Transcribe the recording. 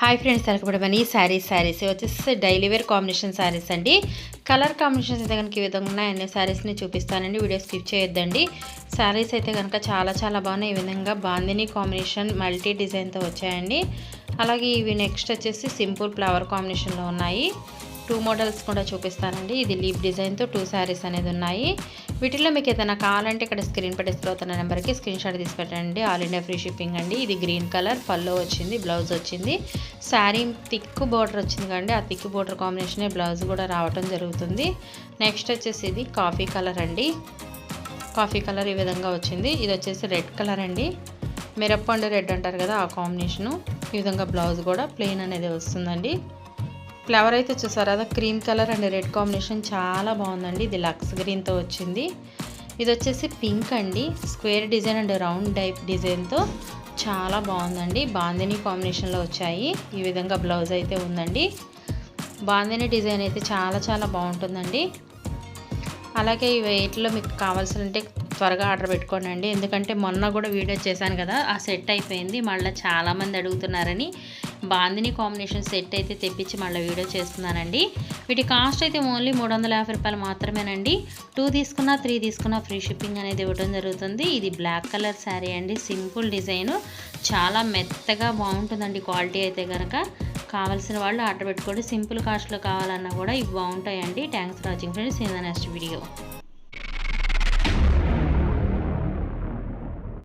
Hi friends తలకపడమని శారీస్ శారీస్ వచ్చేసి daily wear combination saris అండి. కలర్ కాంబినేషన్స్ అయితే కనుక ఈ విధంగా ఉన్నాయి అన్ని శారీస్ని చూపిస్తానండి. వీడియో స్కిప్ చేయొద్దండి. శారీస్ అయితే కనుక చాలా చాలా బాగున్నాయి. ఈ విధంగా బాందిని కాంబినేషన్ మల్టీ డిజైన్తో వచ్చాయండి. అలాగే ఇవి నెక్స్ట్ వచ్చేసి సింపుల్ ఫ్లవర్ కాంబినేషన్లో ఉన్నాయి. టూ మోడల్స్ కూడా చూపిస్తానండి. ఇది లీప్ డిజైన్తో టూ శారీస్ అనేది ఉన్నాయి. వీటిలో మీకు ఏదైనా కావాలంటే ఇక్కడ స్క్రీన్ పై డిస్ప్లే అవుతున్న నెంబర్కి స్క్రీన్ షాట్ తీసి పెట్టండి. ఆల్ ఇండియా ఫ్రీ షిప్పింగ్ అండి. ఇది గ్రీన్ కలర్ పల్లో వచ్చింది బ్లౌజ్ వచ్చింది. శారీ థిక్ బోర్డర్ వచ్చింది కండి ఆ థిక్ బోర్డర్ కాంబినేషన్ బ్లౌజ్ కూడా రావటం జరుగుతుంది. నెక్స్ట్ వచ్చేసి ఇది కాఫీ కలర్ అండి. కాఫీ కలర్ ఈ విధంగా వచ్చింది. ఇది వచ్చేసి రెడ్ కలర్ అండి. మిరప్పండు రెడ్ అంటారు కదా ఆ కాంబినేషను. ఈ విధంగా బ్లౌజ్ కూడా ప్లెయిన్ అనేది వస్తుందండి. ఫ్లవర్ అయితే చూసారు? అదో cream colour and red combination చాలా బాగుందండి. ఇది లక్స్ గ్రీన్తో వచ్చింది. ఇది వచ్చేసి పింక్ అండి. Square design and round type డిజైన్తో చాలా బాగుందండి. బాందిని కాంబినేషన్లో వచ్చాయి. ఈ విధంగా బ్లౌజ్ అయితే ఉందండి. బాందిని డిజైన్ అయితే చాలా చాలా బాగుంటుందండి. అలాగే ఈ వెయిట్లో మీకు కావాల్సింటే త్వరగా ఆర్డర్ పెట్టుకోండి ఎందుకంటే మొన్న కూడా వీడియో చేశాను కదా ఆ సెట్ అయిపోయింది. మళ్ళీ చాలామంది అడుగుతున్నారని. బాందిని కాంబినేషన్ సెట్ అయితే తెప్పించి మళ్ళీ వీడియో చేస్తున్నానండి. వీటి కాస్ట్ అయితే ఓన్లీ మూడు వందల యాభై రూపాయలు మాత్రమేనండి. టూ తీసుకున్నా త్రీ తీసుకున్నా ఫ్రీ షిప్పింగ్ అనేది ఇవ్వడం జరుగుతుంది. ఇది బ్లాక్ కలర్ శారీ అండి. Simple design. చాలా మెత్తగా బాగుంటుందండి క్వాలిటీ అయితే కనుక కావాల్సిన వాళ్ళు ఆర్డర్ పెట్టుకోండి. సింపుల్ కాస్ట్లో కావాలన్నా కూడా ఇవి బాగుంటాయండి. Thanks for watching friends. In the next video.